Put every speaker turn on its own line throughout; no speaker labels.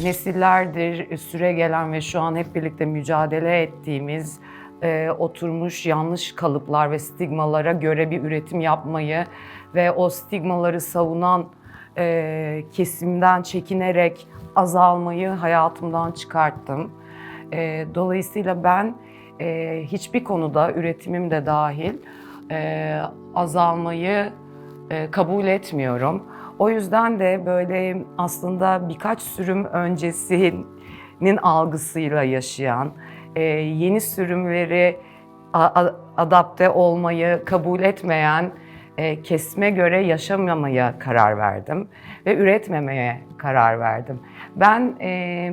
nesillerdir süre gelen ve şu an hep birlikte mücadele ettiğimiz e, oturmuş yanlış kalıplar ve stigmalara göre bir üretim yapmayı ve o stigmaları savunan e, kesimden çekinerek azalmayı hayatımdan çıkarttım. E, dolayısıyla ben e, hiçbir konuda üretimim de dahil e, azalmayı e, kabul etmiyorum. O yüzden de böyle aslında birkaç sürüm öncesinin algısıyla yaşayan, e, yeni sürümleri adapte olmayı kabul etmeyen e, kesme göre yaşamamaya karar verdim ve üretmemeye karar verdim. Ben e,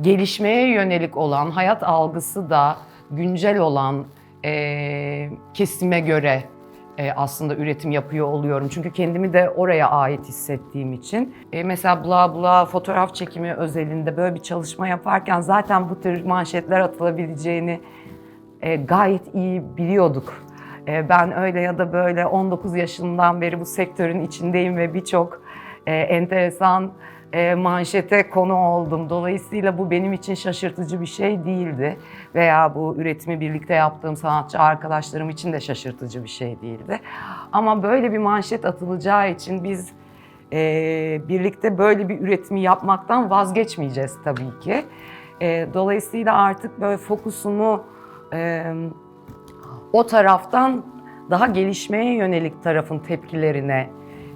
gelişmeye yönelik olan hayat algısı da güncel olan kesime göre e, aslında üretim yapıyor oluyorum. Çünkü kendimi de oraya ait hissettiğim için. E, mesela bla bla fotoğraf çekimi özelinde böyle bir çalışma yaparken zaten bu tür manşetler atılabileceğini e, gayet iyi biliyorduk. E, ben öyle ya da böyle 19 yaşından beri bu sektörün içindeyim ve birçok e, enteresan e, manşete konu oldum. Dolayısıyla bu benim için şaşırtıcı bir şey değildi. Veya bu üretimi birlikte yaptığım sanatçı arkadaşlarım için de şaşırtıcı bir şey değildi. Ama böyle bir manşet atılacağı için biz e, birlikte böyle bir üretimi yapmaktan vazgeçmeyeceğiz tabii ki. E, dolayısıyla artık böyle fokusumu e, o taraftan daha gelişmeye yönelik tarafın tepkilerine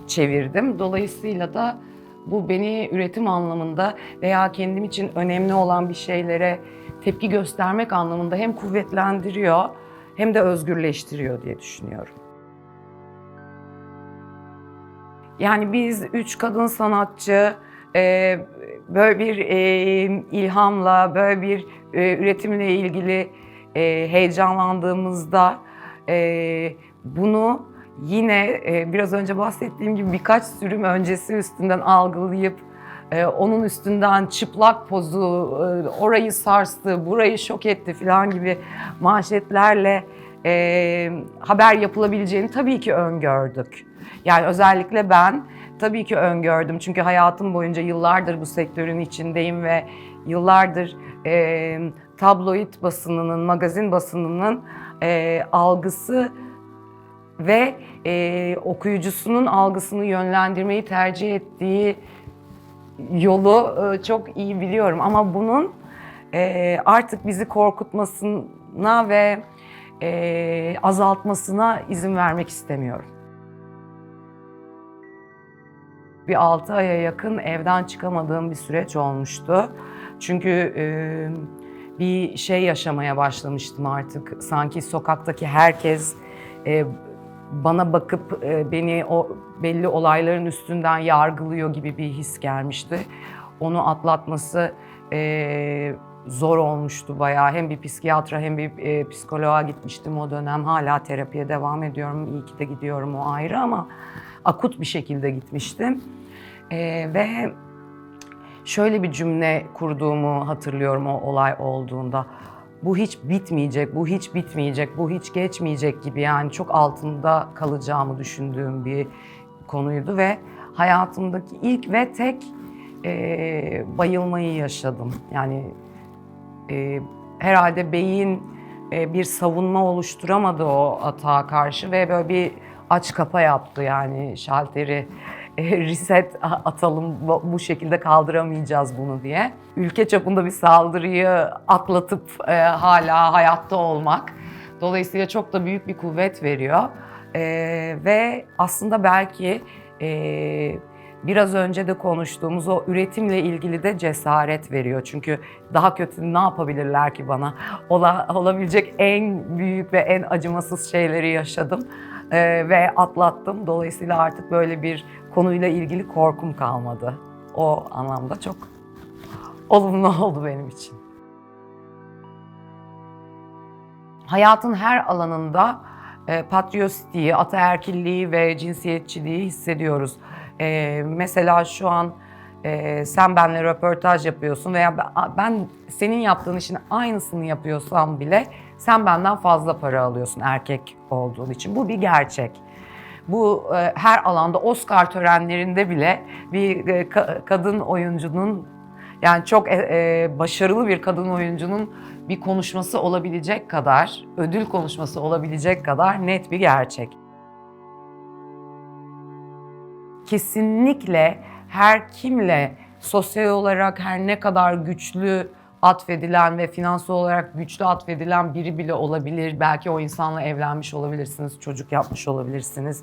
çevirdim. Dolayısıyla da bu beni üretim anlamında veya kendim için önemli olan bir şeylere tepki göstermek anlamında hem kuvvetlendiriyor hem de özgürleştiriyor diye düşünüyorum. Yani biz üç kadın sanatçı e, böyle bir e, ilhamla, böyle bir e, üretimle ilgili heyecanlandığımızda bunu yine e, biraz önce bahsettiğim gibi birkaç sürüm öncesi üstünden algılayıp e, onun üstünden çıplak pozu, e, orayı sarstı, burayı şok etti falan gibi manşetlerle e, haber yapılabileceğini tabii ki öngördük. Yani özellikle ben tabii ki öngördüm. Çünkü hayatım boyunca yıllardır bu sektörün içindeyim ve yıllardır e, tabloid basınının, magazin basınının e, algısı ve e, okuyucusunun algısını yönlendirmeyi tercih ettiği yolu e, çok iyi biliyorum. Ama bunun e, artık bizi korkutmasına ve e, azaltmasına izin vermek istemiyorum. Bir 6 aya yakın evden çıkamadığım bir süreç olmuştu. Çünkü e, bir şey yaşamaya başlamıştım artık. Sanki sokaktaki herkes e, bana bakıp e, beni o belli olayların üstünden yargılıyor gibi bir his gelmişti. Onu atlatması e, zor olmuştu bayağı. Hem bir psikiyatra hem bir e, psikoloğa gitmiştim o dönem. Hala terapiye devam ediyorum. İyi ki de gidiyorum o ayrı ama akut bir şekilde gitmiştim. E, ve şöyle bir cümle kurduğumu hatırlıyorum o olay olduğunda. Bu hiç bitmeyecek, bu hiç bitmeyecek, bu hiç geçmeyecek gibi yani çok altında kalacağımı düşündüğüm bir konuydu ve hayatımdaki ilk ve tek e, bayılmayı yaşadım. Yani e, herhalde beyin e, bir savunma oluşturamadı o atağa karşı ve böyle bir aç kapa yaptı yani şalteri reset atalım bu- şekilde kaldıramayacağız bunu diye. Ülke çapında bir saldırıyı atlatıp e, hala hayatta olmak dolayısıyla çok da büyük bir kuvvet veriyor. E, ve aslında belki e, biraz önce de konuştuğumuz o üretimle ilgili de cesaret veriyor. Çünkü daha kötü ne yapabilirler ki bana? Ola, olabilecek en büyük ve en acımasız şeyleri yaşadım e, ve atlattım. Dolayısıyla artık böyle bir konuyla ilgili korkum kalmadı. O anlamda çok olumlu oldu benim için. Hayatın her alanında e, patriotiyi, ataerkilliği ve cinsiyetçiliği hissediyoruz. E, mesela şu an e, sen benimle röportaj yapıyorsun veya ben senin yaptığın işin aynısını yapıyorsam bile sen benden fazla para alıyorsun erkek olduğun için. Bu bir gerçek. Bu e, her alanda Oscar törenlerinde bile bir e, ka- kadın oyuncunun Yani çok e, e, başarılı bir kadın oyuncunun bir konuşması olabilecek kadar, ödül konuşması olabilecek kadar net bir gerçek. Kesinlikle her kimle sosyal olarak her ne kadar güçlü atfedilen ve finansal olarak güçlü atfedilen biri bile olabilir. Belki o insanla evlenmiş olabilirsiniz, çocuk yapmış olabilirsiniz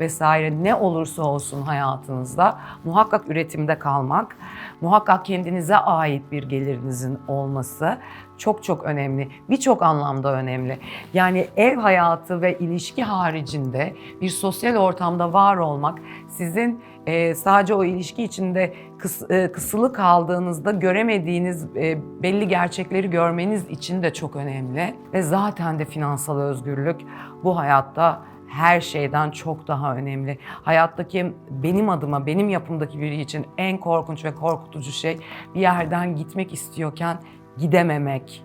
vesaire. Ne olursa olsun hayatınızda muhakkak üretimde kalmak, muhakkak kendinize ait bir gelirinizin olması çok çok önemli. Birçok anlamda önemli. Yani ev hayatı ve ilişki haricinde bir sosyal ortamda var olmak sizin e, sadece o ilişki içinde kıs, e, kısılı kaldığınızda göremediğiniz e, belli gerçekleri görmeniz için de çok önemli. Ve zaten de finansal özgürlük bu hayatta her şeyden çok daha önemli. Hayattaki benim adıma, benim yapımdaki biri için en korkunç ve korkutucu şey bir yerden gitmek istiyorken gidememek.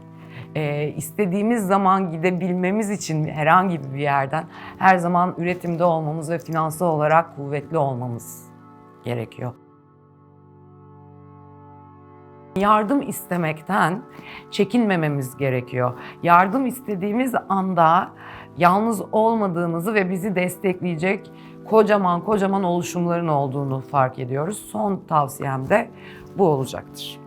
Ee, istediğimiz zaman gidebilmemiz için herhangi bir yerden her zaman üretimde olmamız ve finansal olarak kuvvetli olmamız gerekiyor. Yardım istemekten çekinmememiz gerekiyor. Yardım istediğimiz anda yalnız olmadığımızı ve bizi destekleyecek kocaman kocaman oluşumların olduğunu fark ediyoruz. Son tavsiyem de bu olacaktır.